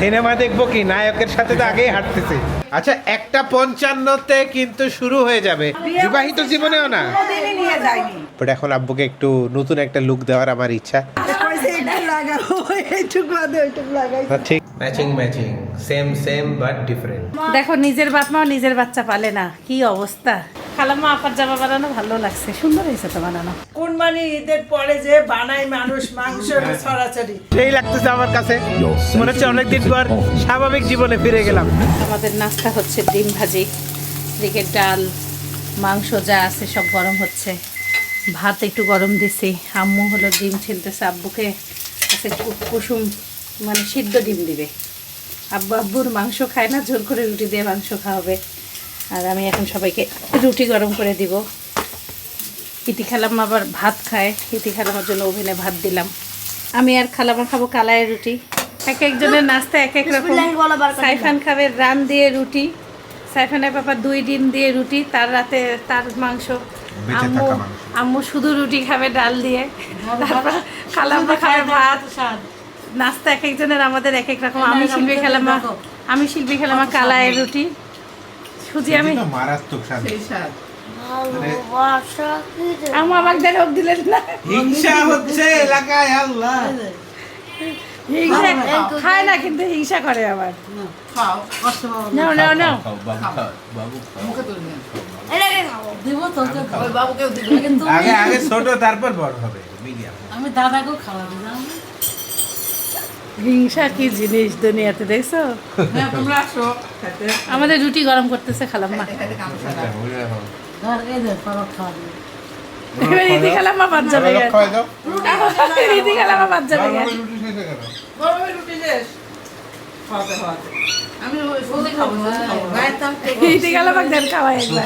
Cinema দেখব কি? নায়কের সাথে তো আগেই হাঁটতেছে। আচ্ছা একটা পঞ্চান্নতে কিন্তু শুরু হয়ে যাবে। বিবাহিত জীবনেও না? কোনোদিনই নিয়ে যায়নি। বাট এখন আব্বুকে একটু নতুন একটা লুক দেওয়ার আমার ইচ্ছা। ঠিক। Matching matching same same but different দেখো নিজের বাপ মাও নিজের বাচ্চা পালে না। কি অবস্থা? খালাম্মা আপার জামা বানানো ভালো লাগছে। সুন্দর হয়েছে তো বানানো। কোরবানি ঈদের পরে যে বানায় মানুষ মাংস ছড়াছড়ি সেই লাগতেছে আমার কাছে। মনে হচ্ছে অনেকদিন পর স্বাভাবিক জীবনে ফিরে গেলাম। আমাদের নাস্তা হচ্ছে ডিম ভাজি দিকে ডাল মাংস যা আছে সব গরম হচ্ছে। ভাত একটু গরম দিছি। আম্মু হলো ডিম ছিলতেছে আব্বুকে আছে কুসুম মানে সিদ্ধ ডিম দিবে। আব্বু আব্বুর মাংস খায় না জোর করে রুটি দিয়ে মাংস খাওয়াবে। আর আমি এখন সবাইকে রুটি গরম করে দিব। ইতি খালাম আবার ভাত খায় ইতি খালামার জন্য ওভেনে ভাত দিলাম। আমি আর খালামা খাব কালায় রুটি। এক একজনের নাস্তা এক এক রকম। সাইফান খাবে রান দিয়ে রুটি। সাইফানের পাপা দুই ডিম দিয়ে রুটি তার রাতে তার মাংস। আম্মু আম্মু শুধু রুটি খাবে ডাল দিয়ে। তারপর খালাম্মা খাবে ভাত নাস্তা এক একজনের আমাদের এক এক রকম। আমি শিল্পী খেলামা আমি শিল্পী খেলামা কালায় রুটি। সুজি আমি মারাত্মক শান্তি আম্মু আমাকে দেখো দিলেন না। হিংসা হচ্ছে এলাকায় আল্লাহ। হিংসা খায় না কিন্তু হিংসা করে আবার। আগে আগে ছোট তারপর বড় হবে মিডিয়াম আমি দাদাকেও খাওয়াবো জানো? হিংসা কি জিনিস দুনিয়াতে দেখছ? হ্যাঁ তোমরা আসো আমাদের রুটি গরম করতেছে পরোট খাওয়াবো। এবার ইদি খালাম্মা বাদ যাবে ইদি খালাম্মা বাদ যাবে রুটি শেষ। খাওয়াতে খাওয়াতে। আমি ওই খাব সুজি খাব। গায়ের দাম ইদি দেন খাওয়াই একবার।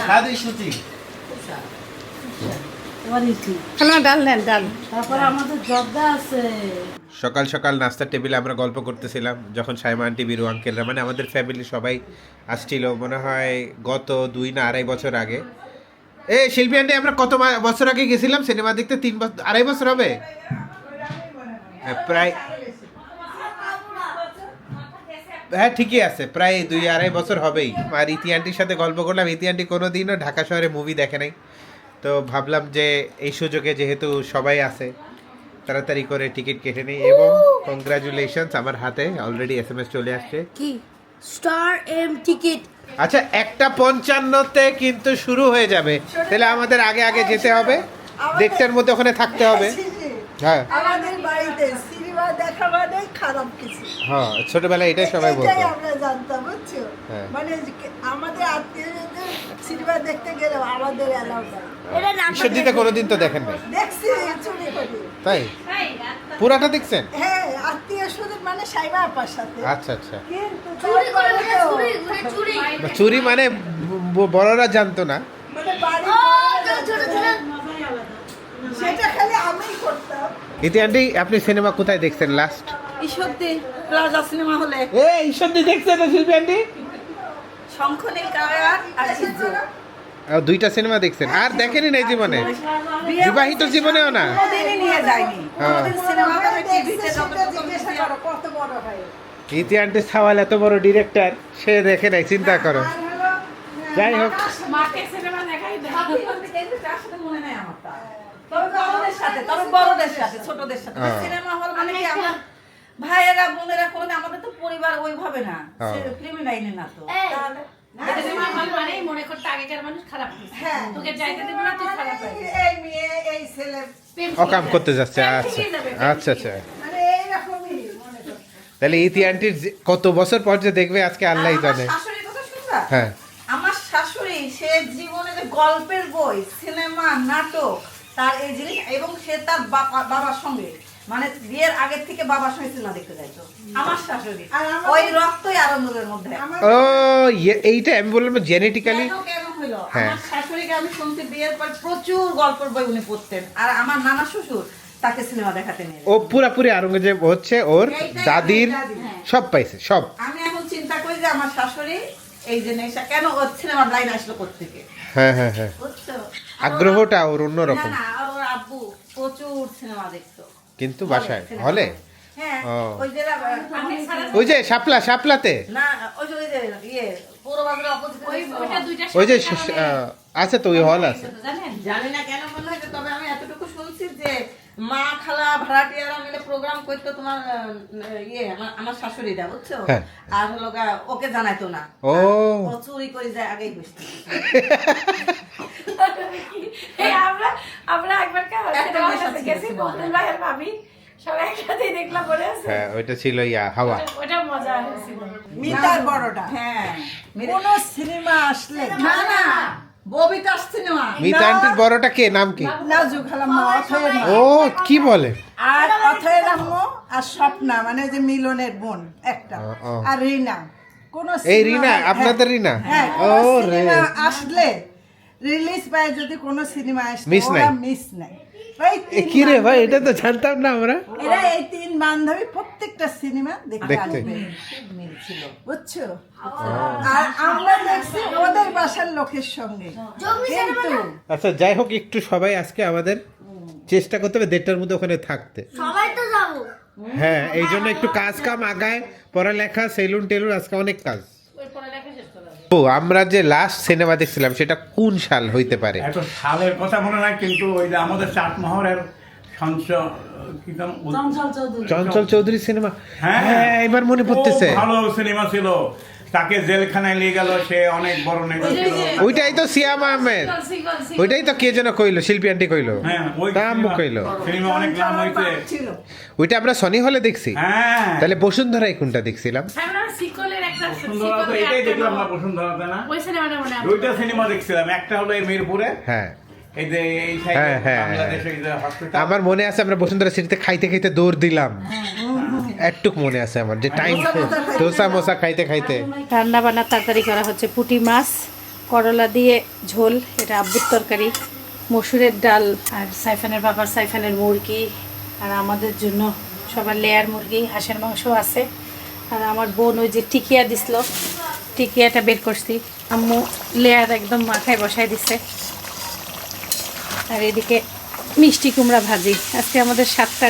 এবার ইটি ডাল নেন ডাল। তারপরে আমাদের জর্দা আছে। সকাল সকাল নাস্তার টেবিলে আমরা গল্প করতেছিলাম যখন সাইমা আন্টি বিরু আঙ্কেলরা মানে আমাদের ফ্যামিলি সবাই আসছিল মনে হয় গত দুই না আড়াই বছর আগে। এ শিল্পী আন্টি আমরা কত বছর আগে গেছিলাম সিনেমা দেখতে তিন বছর আড়াই বছর হবে? হ্যাঁ, প্রায় হ্যাঁ ঠিকই আছে। প্রায় দুই আড়াই বছর হবেই। আর ইতি আন্টির সাথে গল্প করলাম। ইতি আন্টি কোনো দিনও ঢাকা শহরে মুভি দেখে নাই। তো ভাবলাম যে এই সুযোগে যেহেতু সবাই আছে তাড়াতাড়ি করে টিকিট কেটে নিই এবং কংগ্রাচুলেশনস আমার হাতে অলরেডি এস এম এস চলে আসছে। কি? স্টার এম টিকিট আচ্ছা একটা পঞ্চান্নতে কিন্তু শুরু হয়ে যাবে। তাহলে আমাদের আগে আগে যেতে হবে। দেড়টার মধ্যে ওখানে থাকতে হবে। হ্যাঁ। আমাদের বাড়িতে সিনেমা দেখা মানে খারাপ কিছু। হ্যাঁ ছোটবেলায় এটাই সবাই বলতো। আমরা জানতাম বুঝছ? হ্যাঁ। মানে আমাদের আত্মীয়দের সিনেমা দেখতে গেলে আমাদের এলাও কোনোদিন তো দেখেন নাই। দেখছি চুরি করি। তাই? পুরাটা দেখছেন? হ্যাঁ আত্মীয় স্বজন মানে সাইমা আপার সাথে। আচ্ছা আচ্ছা। কিন্তু চুরি করে চুরি মানে চুরি। চুরি মানে বড়রা জানতো না। মানে বাড়ি ও ছোট ছোট সেটা খালি আমিই করতাম। ইতি আন্টি আপনি সিনেমা কোথায় দেখছেন লাস্ট সত্যি প্লাজা সিনেমা হলে। এ ঈশ্বরদী দেখছেন তো শিল্পী আন্টি? শঙ্খনীল কারাগার আর সিজু দুইটা সিনেমা দেখছেন। আর দেখেনি নাই জীবনে? বিবাহিত জীবনেও না? কোনোদিনই নিয়ে যায়নি। হ্যাঁ। সিনেমা হলে টিভিতে কত বড় ইতি আন্টি সাওয়াল এত বড় ডিরেক্টর সে দেখে নাই চিন্তা করো। যাই হোক। তবে বড়দের সাথে তবে বড়দের সাথে ছোটদের সাথে। হ্যাঁ। সিনেমা হল মানে কি আমরা ভাইয়েরা বোনেরা কোনো আমাদের তো পরিবার ওইভাবে না। হ্যাঁ। ক্রিমিনাইনে না তো। তাহলে মনে করতে আগেকার মানুষ খারাপ হ্যাঁ। তোকে যাইতে দেবে না তুই খারাপ হয়ে যাবি। এই মেয়ে এই ছেলে। অকাম করতে যাচ্ছে আচ্ছা আচ্ছা আচ্ছা। মানে তাহলে ইতি আন্টির যে- কত বছর পর যে দেখবে আজকে আল্লাহ জানে। হ্যাঁ। আমার শাশুড়ি সে জীবনে যে গল্পের বই সিনেমা নাটক তার এই জিনিস এবং সে তার বাবার সঙ্গে। মানে বিয়ের আগের থেকে বাবার সঙ্গে সিনেমা দেখতে যাইতো আমার শাশুড়ি। ওই রক্তই আনন্দের মধ্যে। ও ইয়ে- এইটা আমি বললাম জেনেটিক্যালি কেন হ্যাঁ। আমার শাশুড়িকে আমি শুনতে বিয়ের পর প্রচুর গল্পের বই উনি পড়তেন। আর আমার নানা শ্বশুর তাকে সিনেমা দেখাতে নিয়ে ও পুরাপুরি আরঙ্গজেব হচ্ছে ওর দাদির হ্যাঁ। সব পাইছে সব। আমি এখন চিন্তা করি যে আমার শাশুড়ি এই যে নেশা কেন ওর সিনেমার লাইন আসলো কোথেকে হ্যাঁ হ্যাঁ হ্যাঁ। আগ্রহটা ওর অন্যরকম। না না আর ওর আব্বু প্রচুর সিনেমা দেখতো। কিন্তু বাসায় হলে? হ্যাঁ ওই যে ওই শাপলা শাপলাতে? ওই যে ইয়ে আছে তো ওই হল আছে। জানি না কেন মনে হয়েছে তবে আমি এতটুকু শুনছি যে মা খালা ভাড়াটিয়ারা মিলে প্রোগ্রাম করতো তোমার ইয়ে আমার শাশুড়িটা বুঝছ? হ্যাঁ। আর হলো ওকে জানাইতো না। ও। ও চুরি করে যায় আগেই বুঝতে এই আমরা আমরা একবার কা একটা সিনেমা নেশা হলে ছিল গেছি সিনেমাটা। বকুল ভাবি সবাই একসাথে দেখলাম হ্যাঁ ওইটা ছিল ইয়া হাওয়া। ওটা মজা হয়েছিল মিটার বড়টা। হ্যাঁ। কোন সিনেমা আসলে না না। ববিতার সিনেমা। মিতা আন্টির বড়টা কে? নাম কি? অথয়ের। ও কি বলে? আর অথয়ের আম্মু আর স্বপ্না মানে যে মিলনের বোন একটা। আর রিনা। কোন এই রিনা আপনাদের রিনা? হ্যাঁ ও ও রে। আসলে রিলিজ পায় যদি কোনো সিনেমা আসে Miss নাই। মিস নাই তিন কি রে ভাই এটা তো জানতাম না আমরা। এরা এই তিন বান্ধবী প্রত্যেকটা সিনেমা দেখতে। আসবে। বুঝছ? আর আমরা দেখছি ওদের বাসার লোকের সঙ্গে। কিন্তু আচ্ছা যাই হোক একটু সবাই আজকে আমাদের চেষ্টা করতে হবে দেড়টার মধ্যে ওখানে থাকতে। সবাই তো যাব। হ্যাঁ এই জন্য একটু কাজ কাম আগায় পড়ালেখা সেলুন টেলুন আজকে অনেক কাজ। ও আমরা যে লাস্ট সিনেমা দেখছিলাম সেটা কোন সাল হইতে পারে? এত সালের কথা মনে নাই কিন্তু ওই যে আমাদের চাটমোহরের সঞ্চ কি নাম? চঞ্চল চৌধুরী। সিনেমা হ্যাঁ। হ্যাঁ এবার মনে পড়তেছে। ভালো সিনেমা ছিল। তাকে জেলখানায় নিয়ে গেল সে অনেক বড় নেতা ওইটাই তো সিয়াম আহমেদ। ওইটাই তো কে যেন কইলো শিল্পী আন্টি কইলো। হ্যাঁ ওই নাম কইলো। সিনেমা অনেক নাম ছিল। ওইটা আমরা সনি হলে দেখছি। হ্যাঁ। তাহলে বসুন্ধরায় কোনটা দেখছিলাম? আমরা সিকলের একটা বসুন্ধরা তো এটাই দেখলাম না বসুন্ধরাতে না? ওই সিনেমাটা মনে আছে। দুইটা সিনেমা দেখছিলাম একটা হলো এই মিরপুরে হ্যাঁ। এই যে এই হ্যাঁ, হ্যাঁ, বাংলাদেশে এই যে হসপিটাল আমার মনে আছে আমরা বসুন্ধরা সিটিতে খাইতে খাইতে দৌড় দিলাম। একটুক মনে আছে আমার যে টাইম দোসা মোসা খাইতে খাইতে রান্না বান্না তাড়াতাড়ি করা হচ্ছে পুঁটি মাছ করলা দিয়ে ঝোল এটা আব্বুর তরকারি মসুরের ডাল আর সাইফানের বাবার সাইফানের মুরগি আর আমাদের জন্য সবার লেয়ার মুরগি হাঁসের মাংস আছে। আর আমার বোন ওই যে টিকিয়া দিছিল টিকিয়াটা বের করছি। আম্মু লেয়ার একদম মাথায় বসায় দিছে। আর এদিকে মিষ্টি কুমড়া ভাজি। আজকে আমাদের সাতটা।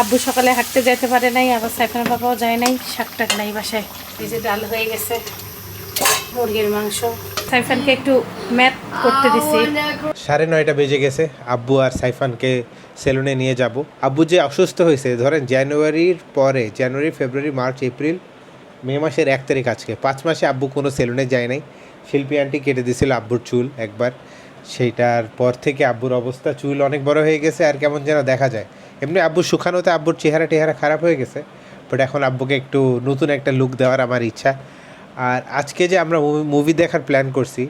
আব্বু সকালে হাঁটতে যেতে পারে নাই, আবার সাইফানের বাবাও যায় নাই শাকটাক নাই বাসায়। এই যে ডাল হয়ে গেছে, মুরগির মাংস। সাইফানকে একটু ম্যাথ করতে দিছি। সাড়ে নয়টা বেজে গেছে, আব্বু আর সাইফানকে সেলুনে নিয়ে যাব। আব্বু যে অসুস্থ হয়েছে, ধরেন জানুয়ারির পরে, জানুয়ারি, ফেব্রুয়ারি, মার্চ, এপ্রিল, মে মাসের এক তারিখ আজকে, পাঁচ মাসে আব্বু কোনো সেলুনে যায় নাই। শিল্পী আন্টি কেটে দিয়েছিল আব্বুর চুল একবার। সেইটার পর থেকে আব্বুর অবস্থা, চুল অনেক বড় হয়ে গেছে আর কেমন যেন দেখা যায়। এমনি আব্বু শুকানোতে আব্বুর চেহারা টেহারা খারাপ হয়ে গেছে বাট এখন আব্বুকে একটু নতুন একটা লুক দেওয়ার আমার ইচ্ছা। আর আজকে যে আমরা মুভি দেখার প্ল্যান করছি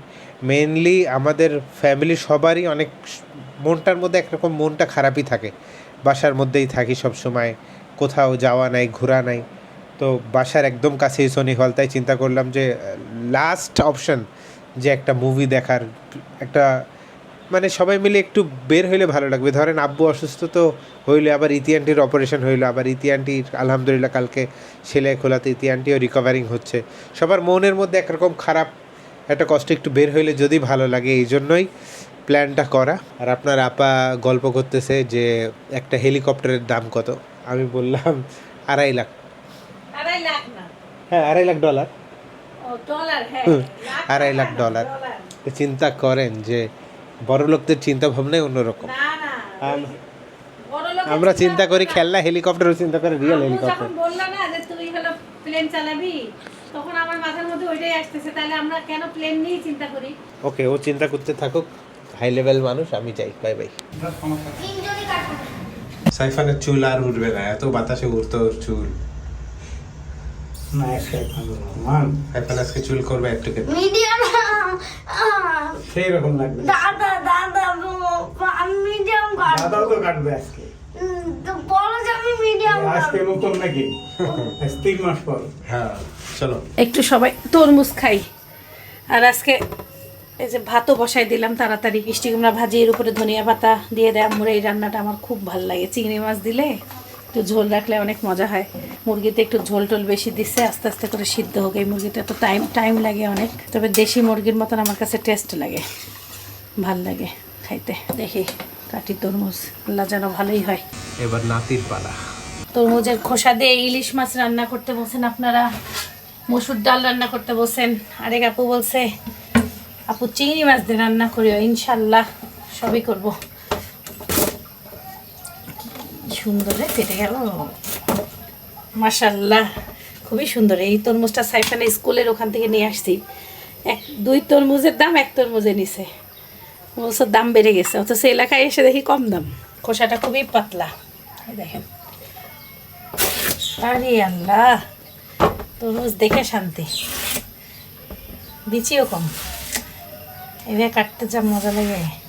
মেনলি আমাদের ফ্যামিলি সবারই অনেক মনটার মধ্যে একরকম মনটা খারাপই থাকে। বাসার মধ্যেই থাকি সব সময় কোথাও যাওয়া নাই, ঘোরা নাই। তো বাসার একদম কাছেই সোনি হল তাই চিন্তা করলাম যে লাস্ট অপশন যে একটা মুভি দেখার একটা মানে সবাই মিলে একটু বের হইলে ভালো লাগবে। ধরেন আব্বু অসুস্থ তো হইলে আবার ইতিয়ান্টির অপারেশন হইল আবার ইতিয়ান্টির আলহামদুলিল্লাহ কালকে সেলাই খোলাতে ইতিয়ান্টিও রিকভারিং হচ্ছে। সবার মনের মধ্যে একরকম খারাপ একটা কষ্ট একটু বের হইলে যদি ভালো লাগে এই জন্যই প্ল্যানটা করা। আর আপনার আপা গল্প করতেছে যে একটা হেলিকপ্টারের দাম কত? আমি বললাম আড়াই লাখ। আড়াই লাখ না। হ্যাঁ আড়াই লাখ ডলার আড়াই লাখ ডলার চিন্তা করেন যে বড় লোকদের চিন্তা ভাবনাই অন্যরকম। আমরা চিন্তা করি খেলনা হেলিকপ্টারও চিন্তা করে রিয়েল হেলিকপ্টার যখন না যে তুই হলো প্লেন চালাবি তখন আমার মাথার মধ্যে ওইটাই আসতেছে তাহলে আমরা কেন প্লেন নিয়ে চিন্তা করি? ওকে ও চিন্তা করতে থাকুক হাই লেভেল মানুষ আমি যাই বাই বাই সাইফানের চুল আর উঠবে না এত বাতাসে উঠতো ওর চুল। মান আজকে চুল করবে একটু মিডিয়াম। সেই রকম লাগবে। দাদা দাদা মিডিয়াম দাদাও তো কাটবে আজকে। হ্যাঁ চলো। একটু সবাই তরমুজ খাই। আর আজকে এই যে ভাতও বসাই দিলাম তাড়াতাড়ি। মিষ্টি কুমড়া ভাজি এর উপরে ধনিয়া পাতা দিয়ে দেয়। মুড়ে এই রান্নাটা আমার খুব ভালো লাগে। চিংড়ি মাছ দিলে একটু ঝোল রাখলে অনেক মজা হয়। মুরগিতে একটু ঝোল টোল বেশি দিচ্ছে আস্তে আস্তে করে সিদ্ধ হোক। এই মুরগিটা তো টাইম টাইম লাগে অনেক। তবে দেশি মুরগির মতন আমার কাছে টেস্ট লাগে। ভালো লাগে খাইতে। দেখি কাটি তরমুজ আল্লাহ যেন ভালোই হয়। এবার নাতির পালা। তরমুজের খোসা দিয়ে ইলিশ মাছ রান্না করতে বলছেন আপনারা। মসুর ডাল রান্না করতে বলছেন। আরেক আপু বলছে আপু চিংড়ি মাছ দিয়ে রান্না করিও ইনশাল্লাহ সবই করব। সুন্দর ফেটে গেল? মাশাল্লাহ খুবই সুন্দর। এই তরমুজটা সাইফানে স্কুলের ওখান থেকে নিয়ে আসছি। এক, দুই তরমুজের দাম এক তরমুজে নিছে। তরমুজের দাম বেড়ে গেছে। অথচ এলাকায় এসে দেখি কম দাম। খোসাটা খুবই পাতলা। দেখেন। আরে আল্লাহ, তরমুজ দেখে শান্তি। বিচিও কম। এভাবে কাটতে যা মজা লাগে।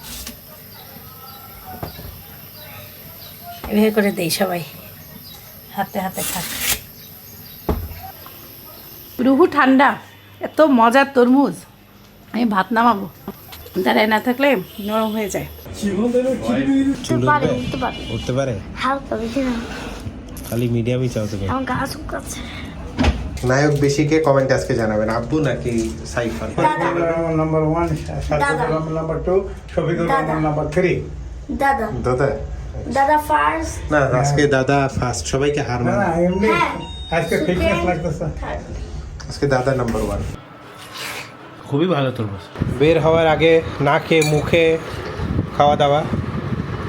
এভাবে করে দেই সবাই। হাতে হাতে খাক। রুহু ঠান্ডা এত মজার তরমুজ। আমি ভাত নামাবো। দাঁড়ায় না থাকলে নরম হয়ে যায়। উঠতে পারে। বেশি খালি মিডিয়ামই চাও তুমি। আমার গা শুকাচ্ছে। নায়ক বেশিকে কমেন্ট আজকে জানাবেন। আব্বু নাকি Saifan? Number one number two Shafiqur Rahman number three দাদা। দাদা। দাদা ফার্স্ট? না আজকে দাদা ফার্স্ট সবাইকে হার মানে এমনি হ্যাঁ। আজকে ফিটনেস লাগতেছে। আজকে দাদা নাম্বার ওয়ান খুবই ভালো তরমুজ বের হওয়ার আগে নাকে মুখে খাওয়া দাওয়া।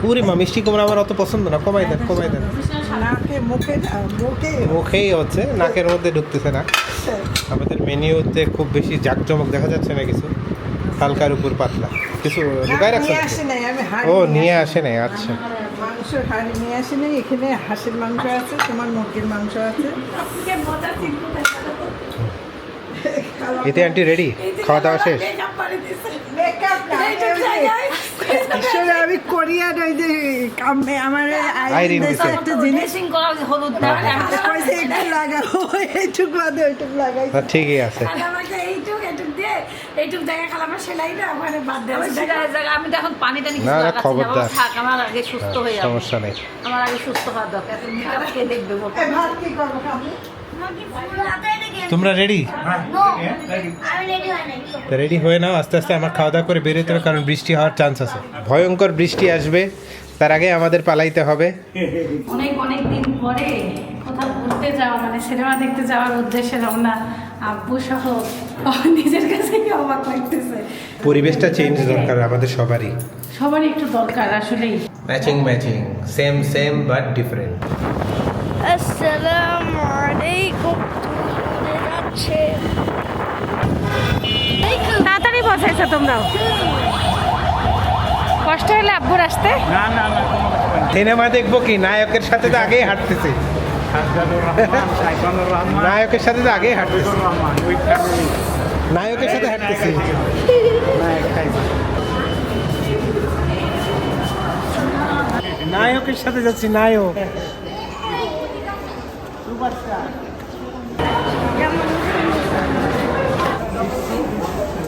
পুরি মা মিষ্টি কুমড়া আমার অত পছন্দ না কমাই দেন কমাই দেন। নাকে মুখে মুখে। মুখেই হচ্ছে নাকের মধ্যে ঢুকতেছে না। আমাদের মেনিউতে খুব বেশি জাঁকজমক দেখা যাচ্ছে না কিছু। হালকার উপর পাতলা। কিছু লুকায় রাখছে ও নিয়ে নিয়ে আসে নাই আচ্ছা। মাংস হাড়ি নিয়ে আসি নাই এখানে হাঁসের মাংস আছে তোমার মুরগির মাংস আছে। এতে আন্টি রেডি খাওয়া দাওয়া শেষ? আসলে আমি ওই যে আমার। একটা জিনিস। হলুদ না লাগাও এইটুক বাদে ওইটুক লাগাই ঠিকই আছে। এইটুক এইটুক জায়গা খালাম সেলাইটা আমার বাদ দেওয়া আমি তো এখন পানি টানি না, না, খবরদার। থাক আমার আগে সুস্থ হয়ে যাব। সমস্যা নেই। আমার আগে সুস্থ হওয়ার দরকার তুমি কে দেখবে ভাত কি করব খাব? তোমরা রেডি রেডি রেডি হয়ে নাও আস্তে আস্তে আমার খাওয়া দাওয়া করে বেরোতে হবে কারণ বৃষ্টি হওয়ার চান্স আছে। ভয়ঙ্কর বৃষ্টি আসবে তার আগে আমাদের পালাইতে হবে। অনেক অনেক দিন পরে কোথাও ঘুরতে যাওয়া মানে সিনেমা দেখতে যাওয়ার উদ্দেশ্যে রওনা আব্বু সহ নিজের কাছেই অবাক লাগতেছে পরিবেশটা চেঞ্জ দরকার আমাদের সবারই। সবারই একটু দরকার আসলেই। Matching matching same same but different আসসালামু আলাইকুম যাচ্ছে। তাড়াতাড়ি বসাইছো তোমরাও। কষ্ট হলে আব্বুর আসতে। না না না। সিনেমা দেখব কি? নায়কের সাথে তো আগেই হাঁটতেছে। নায়কের সাথে তো আগেই হাঁটতেছে। নায়কের সাথে হাঁটতেছি। নায়ক সাইফান নায়কের সাথে যাচ্ছি নায়ক।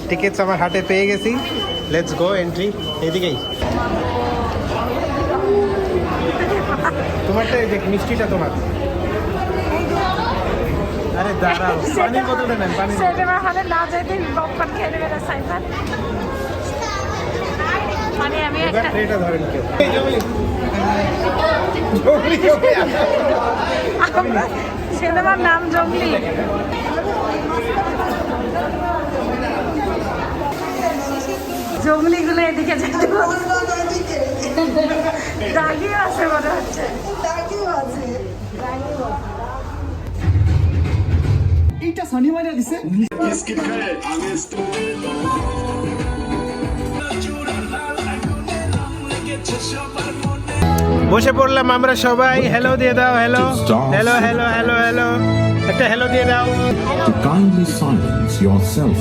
টিকিটস আমার হাটে পেয়ে গেছি। লেটস গো এন্ট্রি এদিকেই তোমারটা এই দেখ মিষ্টিটা তোমার। আরে দাঁড়াও পানির বোতলটা নেন পানির বোতল। সিনেমা হলে না যেতে পপকর্ন খেয়ে নেবে না সাইফান। মানে আমি একটা ধরেন কেউ। সিনেমার নাম জঙ্গলি। জঙ্গলিগুলো এদিকে যেতে দাগিও আছে মনে হচ্ছে। বসে পড়লাম আমরা সবাই। হ্যালো দিয়ে দাও hello hello hello hello hello একটা হ্যালো দিয়ে দাও।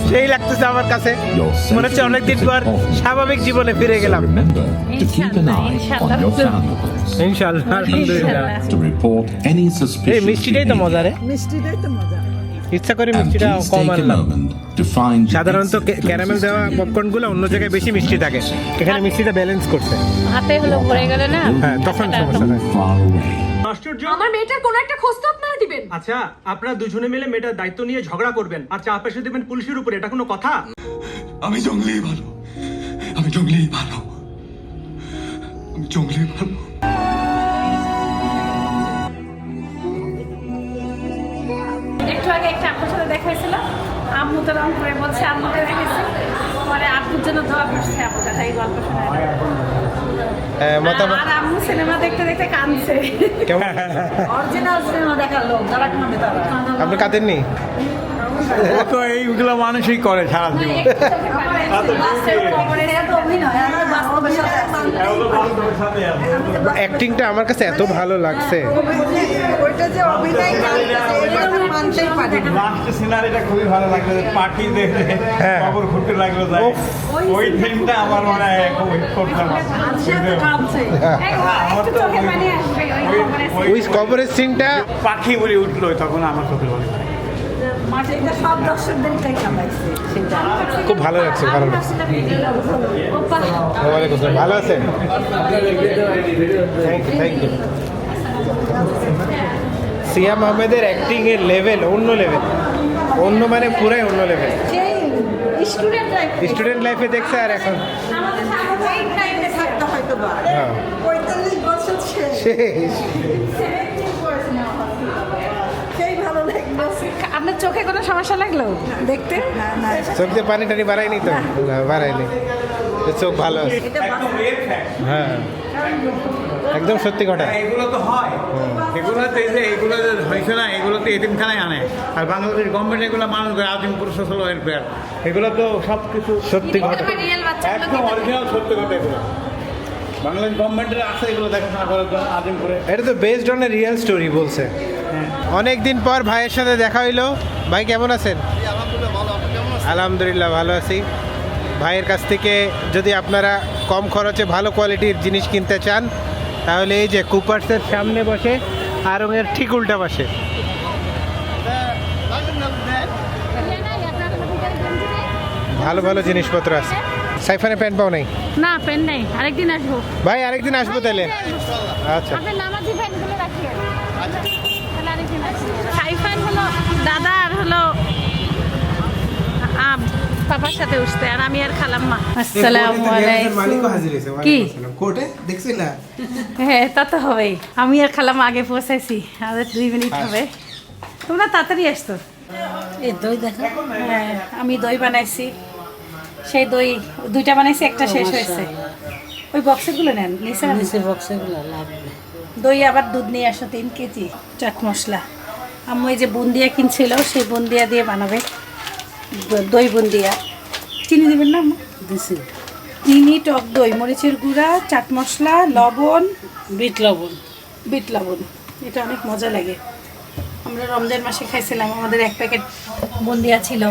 সেই লাগতেছে আমার কাছে। মনে হচ্ছে অনেকদিন পর স্বাভাবিক জীবনে ফিরে গেলাম. ইনশাআল্লাহ আলহামদুলিল্লাহ। এই মিষ্টিটাই তো মজা রে মিষ্টিটাই তো মজা। ইচ্ছা করে মিষ্টিটা কম আনলাম। সাধারণত ক্যারামেল দেওয়া closest পপকর্নগুলো অন্য জায়গায় বেশি মিষ্টি থাকে। এখানে মিষ্টিটা ব্যালেন্স করছে। হাতে হলো ভরে গেলে না? হ্যাঁ তখন সমস্যা হয়. আশ্চর্য। আমার মেয়েটার কোনো একটা খোঁজ তো আপনারা দিবেন। আচ্ছা আপনারা দুজনে মিলে মেয়েটার দায়িত্ব নিয়ে ঝগড়া করবেন। আর চাপ এসে দেবেন পুলিশের উপরে এটা কোনো কথা? আমি জঙ্গলি ভালো। আমি জঙ্গলি ভালো। আমি জঙ্গলি ভালো। একটু আগে একটা আপনার সাথে দেখা আম্মু তো রং করে বলছে আম্মুকে দেখেছি পরে আপুর জন্য ধোয়া করছে আপু কথা এই গল্প আর আম্মু সিনেমা দেখতে দেখতে সিনেমা তারা। আপনি কাঁদেননি? তো এইগুলো মানুষই করে সারা জীবন অ্যাক্টিংটা আমার কাছে এত ভালো লাগছে সিনারিটা খুবই ভালো লাগল পাখি দেখে হ্যাঁ। খবর ঘুরতে লাগল। ওই আমার মনে হয় খুব করতাম ওই- কবরের সিনটা পাখি বলে উঠল তখন আমার চোখে এটা সব সেটা খুব ভালো লাগছে ভালো লাগছে। ওয়ালাইকুম আসসালাম। ভালো আছেন? Thank you thank you Siam আহমেদের অ্যাক্টিং এর লেভেল অন্য লেভেল অন্য মানে পুরাই অন্য লেভেল স্টুডেন্ট লাইফে দেখছে আর এখন। আমাদের সামনে টাইমে থাকতে হয়তো বা হ্যাঁ পঁয়তাল্লিশ বছর শেষ শেষ সেই ভালো লাগল আপনার চোখে কোনো সমস্যা লাগল দেখতে? চোখ দিয়ে পানি টানি বাড়ায়নি তো? না বাড়ায়নি। চোখ ভালো আছে। একদম হ্যাঁ। একদম সত্যি কথা। এগুলো তো হয়। এগুলো তো এই যে এগুলো যে হয়েছে না এগুলো তো এতিমখানায় আনে। আর বাংলাদেশ গভর্নমেন্ট এগুলো মানুষ করে আদিম পুরুষ সোশ্যাল ওয়েলফেয়ার এগুলো তো সব কিছু সত্যি বাচ্চাগুলো একদম অরিজিনাল সত্য কথা এগুলো। বাংলাদেশ গভর্নমেন্টের আছে এগুলো দেখাশোনা করার জন্য আদিম করে এটা তো based on a real story বলছে। অনেক দিন পর ভাইয়ের সাথে দেখা হইল। ভাই কেমন আছেন? আলহামদুলিল্লাহ ভালো আছি। ভাইয়ের কাছ থেকে যদি আপনারা কম খরচে ভালো কোয়ালিটির জিনিস কিনতে চান তাহলে এই যে কুপার্সের সামনে বসে আরঙের ঠিক উল্টা পাশে। ভালো ভালো জিনিসপত্র আছে। সাইফানে প্যান্ট পাও নাই? না পেন নেই। আরেকদিন আসব। ভাই আরেকদিন আসব তাহলে। আচ্ছা। সাইফান হলো দাদা আর হলো আম পাপার সাথে উঠতে আর আমি আর খালাম্মা। আসসালামু আলাইকুম। কি? কোর্টে? দেখছি না? হ্যাঁ তা তো হবেই। আমি আর খালাম্মা আগে পৌঁছাইছি আমাদের দুই মিনিট হবে। তোমরা তাড়াতাড়ি আসতো। এই দই দেখা। হ্যাঁ আমি দই বানাইছি। সেই দই দুইটা বানাইছি একটা শেষ হয়েছে। ওই বক্সেরগুলো নেন নিচে নিচে বক্সেগুলো লাগবে। দই আবার দুধ নিয়ে আসো তিন কেজি চাট মশলা। আম্মু এই যে বুন্দিয়া কিনছিল সেই বুন্দিয়া দিয়ে বানাবে। দই বুন্দিয়া। চিনি দেবেন না আম্মু? দিছি। চিনি টক দই মরিচের গুঁড়া চাট মশলা লবণ। বিট লবণ। বিট লবণ এটা অনেক মজা লাগে। আমরা রমজান মাসে খাইছিলাম আমাদের এক প্যাকেট বন্দিয়া ছিল।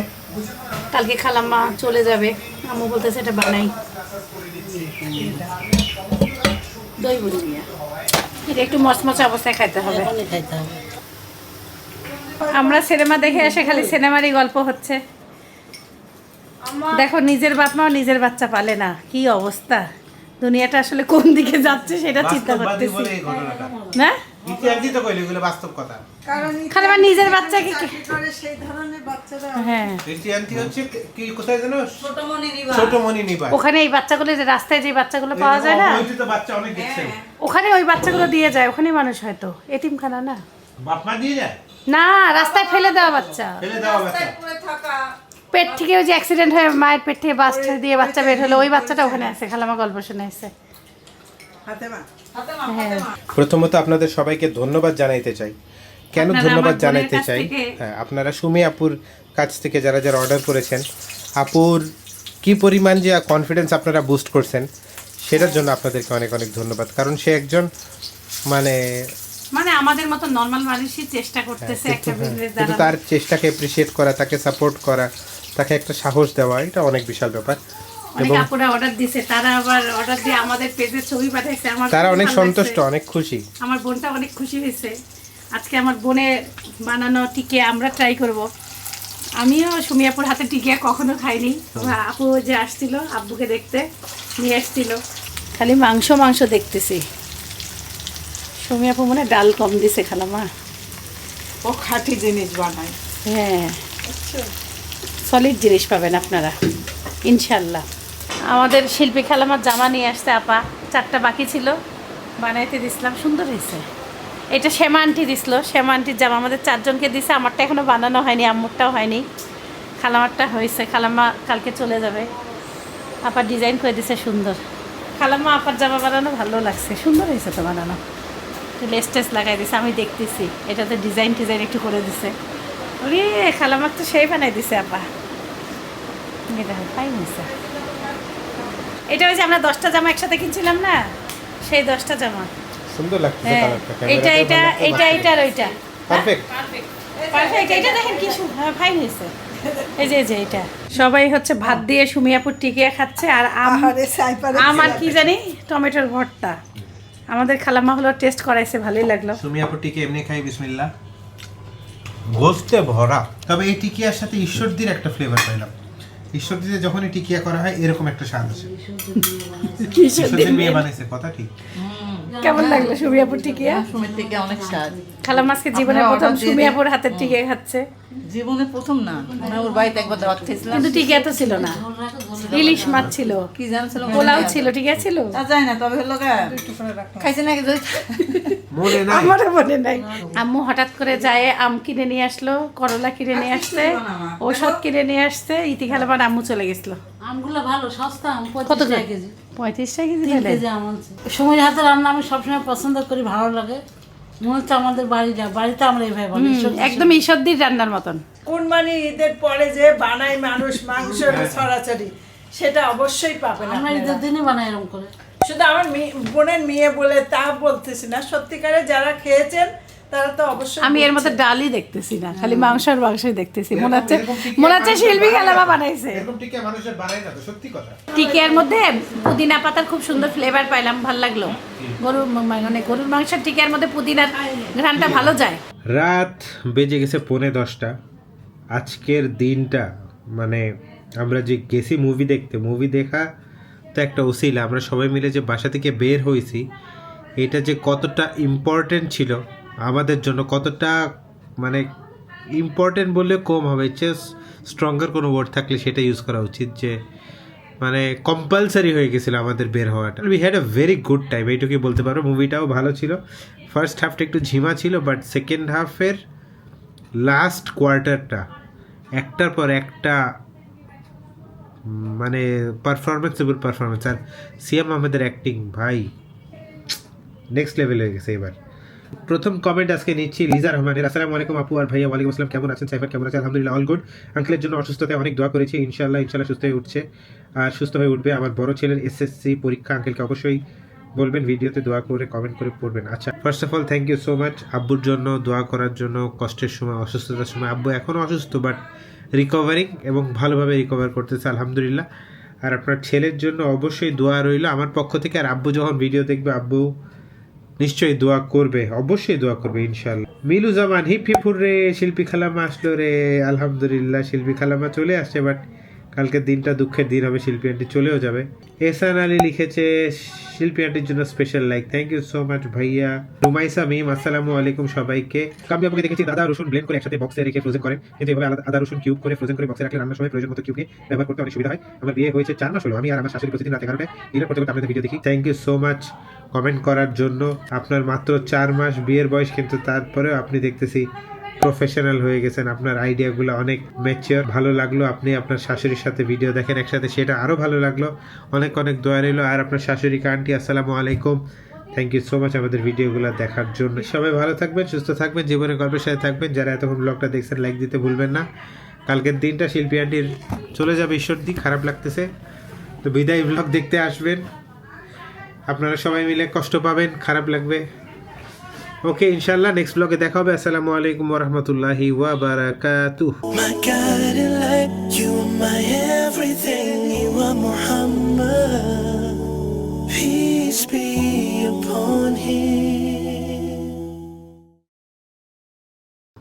কালকে খালাম্মা চলে যাবে। আম্মু বলতেছে এটা বানাই। দই বুন্দিয়া। এটা একটু মচমচে অবস্থায় খাইতে হবে। খাইতে হবে। আমরা সিনেমা দেখে এসে খালি সিনেমারই গল্প হচ্ছে। দেখো নিজের বাপমাও নিজের বাচ্চা পালে না। কি অবস্থা? দুনিয়াটা আসলে কোন দিকে যাচ্ছে সেটা চিন্তা করতেছি। না? ইতিহাসই তো কইলি এগুলো বাস্তব কথা। কারণ খালি নিজের বাচ্চাকে কি করে সেই ধরনের বাচ্চারা হ্যাঁ। ক্রিশ্চিয়ানটি হচ্ছে কি কোথায় যেন? ছোট মনি নিবা ছোট মনি নিবাস। ওখানে এই বাচ্চাগুলো যে রাস্তায় যে বাচ্চাগুলো পাওয়া যায় না? অবৈধ বাচ্চা অনেক দেখছেন ওখানে ওই বাচ্চাগুলো দিয়ে যায় ওখানে মানুষ হয়তো। এতিমখানা না? বাপ মা দিয়ে যায়? না রাস্তায় ফেলে দেওয়া বাচ্চা। ফেলে দেওয়া বাচ্চা। থাকা পেট থেকে ওই যে অ্যাক্সিডেন্ট হয়ে মায়ের পেট থেকে বাস দিয়ে বাচ্চা বের হলো ওই বাচ্চাটা ওখানে আছে খালামা গল্প শুনে আছে। হ্যাঁ প্রথমত আপনাদের সবাইকে ধন্যবাদ জানাইতে চাই। কেন ধন্যবাদ জানাইতে চাই? হ্যাঁ আপনারা সুমি আপুর কাছ থেকে যারা যারা অর্ডার করেছেন আপুর কি পরিমাণ যে কনফিডেন্স আপনারা বুস্ট করছেন সেটার জন্য আপনাদেরকে অনেক অনেক ধন্যবাদ। কারণ সে একজন মানে মানে আমাদের মতো নর্মাল মানুষই চেষ্টা করতেছে একটা হ্যাঁ, বিজনেস কিন্তু তার চেষ্টাকে অ্যাপ্রিসিয়েট করা তাকে সাপোর্ট করা তাকে একটা সাহস দেওয়া এটা অনেক বিশাল ব্যাপার। অনেক আপুরা অর্ডার দিছে তারা আবার অর্ডার দিয়ে আমাদের পেজে ছবি পাঠাইছে আমার তারা অনেক সন্তুষ্ট অনেক খুশি। আমার বোনটা অনেক খুশি হয়েছে। আজকে আমার বোনের বানানো টিকে আমরা ট্রাই করব। আমিও সুমিয়াপুর হাতে টিকিয়া কখনো খাইনি। আপু যে আসছিল আব্বুকে দেখতে নিয়ে আসছিল খালি মাংস মাংস দেখতেছি। সুমিয়াপু মনে ডাল কম দিছে খালামা ও খাঁটি জিনিস বানায়। হ্যাঁ। সলিড জিনিস পাবেন আপনারা ইনশাল্লাহ। আমাদের শিল্পী খেলামার জামা নিয়ে আসতে আপা। চারটা বাকি ছিল। বানাইতে দিছিলাম। সুন্দর হয়েছে। এটা শ্যামা আন্টি দিছিল। শ্যামা আন্টির জামা আমাদের চারজনকে দিছে। আমারটা এখনও বানানো হয়নি, আম্মুরটাও হয়নি। খালামারটা হয়েছে। খালাম্মা কালকে চলে যাবে। আপার ডিজাইন করে দিছে সুন্দর। খালাম্মা আপার জামা বানানো ভালো লাগছে। সুন্দর হয়েছে তো বানানো। একটু লেস টেস লাগাই দিছে। আমি দেখতেছি। এটাতে ডিজাইন টিজাইন একটু করে দিছে। ওরে খালামার তো সেই বানাই দিছে আপা। এটা ফাইন হয়েছে এটা ওই যে আমরা দশটা জামা একসাথে কিনছিলাম না? সেই দশটা জামা। সুন্দর লাগছে হ্যাঁ এইটা এইটা এইটা এইটা আর ওইটা। পারফেক্ট পারফেক্ট এটা দেখেন কি সু- হ্যাঁ ফাইন হয়েছে এই যে যে এটা। সবাই হচ্ছে ভাত দিয়ে সুমিয়াপুর টিকিয়া খাচ্ছে আর আম আমার কি জানি টমেটোর ভর্তা। আমাদের খালাম্মা হলো টেস্ট করাইছে ভালোই লাগল। সুমিয়াপুর টিকে এমনি খাই বিসমিল্লাহ। গোস্তে ভরা। তবে এই টিকিয়ার সাথে ঈশ্বরদীর একটা ফ্লেভার পাইলাম। ঈশ্বরদীতে যখনই টিকিয়া করা হয় এরকম একটা স্বাদ আছে। ঈশ্বরদীর মেয়ে বানাইছে কথা ঠিক। কেমন লাগল? সুমিয়াপুর টিকিয়া? সময় থেকে অনেক স্বাদ। খালাম্মা আজকে জীবনে প্রথম সুমিয়াপুর হাতের টিকিয়া খাচ্ছে। জীবনে প্রথম না। মানে ওর বাড়িতে একবার দাওয়াত খেয়েছিলাম। কিন্তু টিকিয়া তো ছিল না। ইলিশ মাছ ছিল। কি জানছিল পোলাও ছিল টিকিয়া ছিল? তা যায় না তবে হলো গা খাইছে নাকি মনে নাই। আমারও মনে নাই। আম্মু হঠাৎ করে যায় আম কিনে নিয়ে আসলো করলা কিনে নিয়ে আসছে ওষুধ কিনে নিয়ে আসছে ইতি খালাবার আম্মু চলে গেছিল। আমগুলো ভালো সস্তা আম কত করে? টাকা কেজি। পঁয়ত্রিশ কেজি তিন কেজি আম সময় হাতে রান্না আমি সবসময় পছন্দ করি ভালো লাগে। মনে হচ্ছে আমাদের বাড়ি যা বাড়িতে আমরা এইভাবে বানাই। একদম ঈশ্বরদীর রান্নার মতন। কুরবানি ঈদের পরে যে বানায় মানুষ মাংস ছড়াছড়ি সেটা অবশ্যই পাবেন আমরা ঈদের দিনই বানাই এরকম করে। শুধু আমার মেয়ে- বোনের মেয়ে বলে তা বলতেছি না সত্যিকারে যারা খেয়েছেন তারা তো অবশ্যই আমি এর মধ্যে ডালই দেখতেছি না খালি মাংস আর মাংসই দেখতেছি। মনে হচ্ছে মনে হচ্ছে শিল্পী খেলাবা বানাইছে। এরকম টিকিয়া মানুষের বানায় না তো সত্যি কথা। টিকিয়ার মধ্যে পুদিনা পাতার খুব সুন্দর ফ্লেভার পাইলাম ভালো লাগল। গরুর মানে গরুর মাংসের টিকিয়ার মধ্যে পুদিনার ঘ্রানটা ভালো যায়। রাত বেজে গেছে পৌনে দশটা। আজকের দিনটা মানে আমরা যে গেছি মুভি দেখতে মুভি দেখা তো একটা ওসিলা আমরা সবাই মিলে যে বাসা থেকে বের হয়েছি এটা যে কতটা ইম্পর্টেন্ট ছিল আমাদের জন্য কতটা মানে ইম্পর্টেন্ট বললে কম হবে। জাস্ট স্ট্রঙ্গার কোনো ওয়ার্ড থাকলে সেটা ইউজ করা উচিত যে মানে কম্পালসারি হয়ে গেছিল আমাদের বের হওয়াটা। We had a very good time এইটুকুই বলতে পারো। মুভিটাও ভালো ছিল। ফার্স্ট হাফটা একটু ঝিমা ছিল বাট সেকেন্ড হাফের লাস্ট কোয়ার্টারটা একটার পর একটা মানে পারফরমেন্স এবার পারফরমেন্স আর সিএম আহমেদের অ্যাক্টিং ভাই নেক্সট লেভেল হয়ে গেছে এবার। প্রথম কমেন্ট আজকে নিচ্ছি লিজা রহমানের। আসসালামু আলাইকুম আপু আর ভাইয়া, ওয়ালাইকুম আসসালাম। কেমন আছেন সাইফার কেমন আছেন? আলহামদুলিল্লাহ অল গুড আঙ্কেলের জন্য অসুস্থতায় অনেক দোয়া করেছি। ইনশাল্লাহ ইনশাল্লাহ সুস্থ হয়ে উঠছে। আর সুস্থ হয়ে উঠবে আমার বড় ছেলের এসএসসি পরীক্ষা। আঙ্কেলকে অবশ্যই বলবেন, ভিডিওতে দোয়া করে কমেন্ট করে পড়বেন। আচ্ছা first of all thank you so much আব্বুর জন্য দোয়া করার জন্য কষ্টের সময়, অসুস্থতার সময়। আব্বু এখনও অসুস্থ বাট রিকভারিং এবং ভালোভাবে রিকভার করতেছে, আলহামদুলিল্লাহ। আর আপনার ছেলের জন্য অবশ্যই দোয়া রইল। আমার পক্ষ থেকে আর আব্বু যখন ভিডিও দেখবে, আব্বু নিশ্চয়ই দোয়া করবে, অবশ্যই দোয়া করবে ইনশাল্লাহ মিলু জামান, হিপ হিপুর রে শিল্পী খালামা আসলো রে। আলহামদুলিল্লাহ, শিল্পী খালামা চলে আসছে বাট কালকের দিনটা দুঃখের দিন হবে, শিল্পী আন্টি চলেও যাবে। এসান আলী লিখেছে, শিল্পী আন্টির জন্য special like thank you so much ভাইয়া। রুমাইসা মিম, আসসালামু আলাইকুম সবাইকে। কাম্বি আপুকে দেখেছি দাদা রসুন ব্লেন্ড করে একসাথে বক্সে রেখে ফ্রোজেন করেন। কিন্তু এভাবে আদা, রসুন কিউব করে ফ্রোজেন করে বক্সে রাখলে রান্নার সময় প্রয়োজন মতো কিউবকে ব্যবহার করতে অনেক সুবিধা হয়। আমার বিয়ে হয়েছে চার মাস হলো, আমি আর আমার শাশুড়ি প্রতিদিন রাতে ডিনার করতে করতে আপনাদের ভিডিও দেখি। Thank you so much comment করার জন্য আপনার মাত্র চার মাস বিয়ের বয়স, কিন্তু তারপরেও আপনি দেখতেছি প্রফেশনাল হয়ে গেছেন। আপনার আইডিয়াগুলো অনেক ম্যাচিওর ভালো লাগল আপনি আপনার শাশুড়ির সাথে ভিডিও দেখেন একসাথে। সেটা আরও ভালো লাগল। অনেক অনেক দোয়া রইল। আর আপনার শাশুড়িকে আন্টি আসসালামু আলাইকুম। থ্যাংক ইউ সো মাচ আমাদের ভিডিওগুলো দেখার জন্য। সবাই ভালো থাকবেন, সুস্থ থাকবেন জীবনের গল্পের সাথে থাকবেন। যারা এতক্ষণ ব্লগটা দেখছেন লাইক দিতে ভুলবেন না। কালকের দিনটা শিল্পী আন্টির চলে যাবে, ঈশ্বর দিক খারাপ লাগতেছে। তো বিদায় ব্লগ দেখতে আসবেন। আপনারা সবাই মিলে কষ্ট পাবেন, খারাপ লাগবে। ওকে ইনশাল্লাহ নেক্সট ব্লগে দেখা হবে। আসসালামু আলাইকুম রহমতুল্লাহি ওয়া